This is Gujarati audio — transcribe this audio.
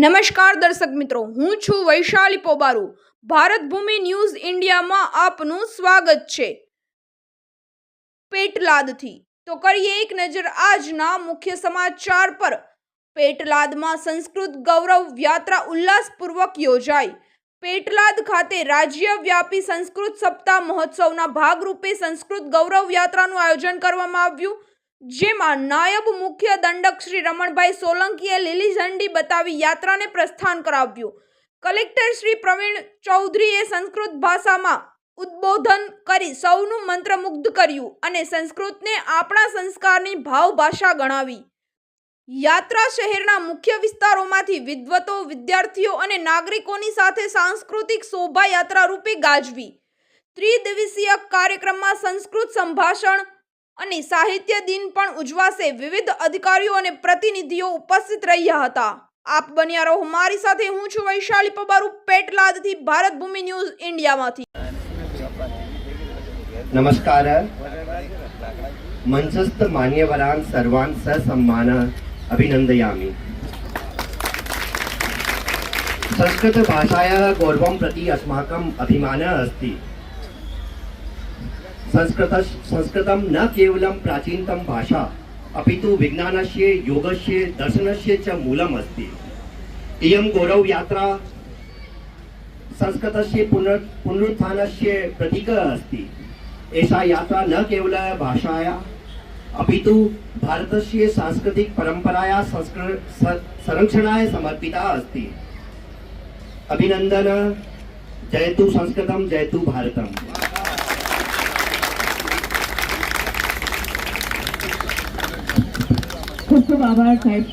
નમસ્કાર દર્શક મિત્રો, હું છું વૈશાલી પોબારુ. ભારત ભૂમિ ન્યૂઝ ઇન્ડિયામાં આપનું સ્વાગત છે. પેટલાદથી. તો કરીએ એક નજર આજના મુખ્ય સમાચાર પર. પેટલાદમાં સંસ્કૃત ગૌરવ યાત્રા ઉલ્લાસપૂર્વક યોજાઈ. પેટલાદ ખાતે રાજ્યવ્યાપી સંસ્કૃત સપ્તાહ મહોત્સવના ભાગરૂપે સંસ્કૃત ગૌરવ યાત્રાનું આયોજન કરવામાં આવ્યું. જેમાં નાયબ મુખ્ય દંડક શ્રી રમણભાઈ સોલંકીએ લીલી ઝંડી બતાવી યાત્રાને પ્રસ્થાન કરાવ્યું. કલેક્ટર શ્રી પ્રવીણ ચૌધરીએ સંસ્કૃત ભાષામાં ઉદ્બોધન કરી સૌનું મંત્રમુગ્ધ કર્યું અને સંસ્કૃતને આપણા સંસ્કારની ભાવભાષા ગણાવી. યાત્રા શહેરના મુખ્ય વિસ્તારોમાંથી વિદ્વતો, વિદ્યાર્થીઓ અને નાગરિકોની સાથે સાંસ્કૃતિક શોભાયાત્રા રૂપે ગાજવી. ત્રિદિવસીય કાર્યક્રમમાં સંસ્કૃત સંભાષણ અને સાહિત્ય દિન પણ ઉજવાશે વિવિધ અધિકારીઓ અને પ્રતિનિધિઓ ઉપસ્થિત રહ્યા હતા આપ બન્યા રહો મારી સાથે હું છું વૈશાલી પબારુ પેટલાદથી ભારત ભૂમિ ન્યૂઝ ઇન્ડિયામાંથી नमस्कार मंचस्थ मान्यवरान् सर्वान् ससम्मान अभिनन्दयामि संस्कृतभाषायाः गौरवं प्रति अस्माकम् अभिमानः अस्ति संस्कृत संस्कृतं न केवलं प्राचीनतम भाषा अपि तु विज्ञानस्य योगस्य दर्शनस्य च मूलम् अस्ति इयं गौरवयात्रा संस्कृतस्य पुनर् पुनरुत्थानस्य प्रतीकः अस्ति। एषा यात्रा न केवल भाषाया अपि तु भारतस्य सांस्कृतिकपरम्पराया संस्कृ संरक्षणाय समर्पिता अस्ति। अभिनन्दन। जयतु संस्कृतं जयतु भारतम्। ખૂબ ખૂબ આભાર સાહેબ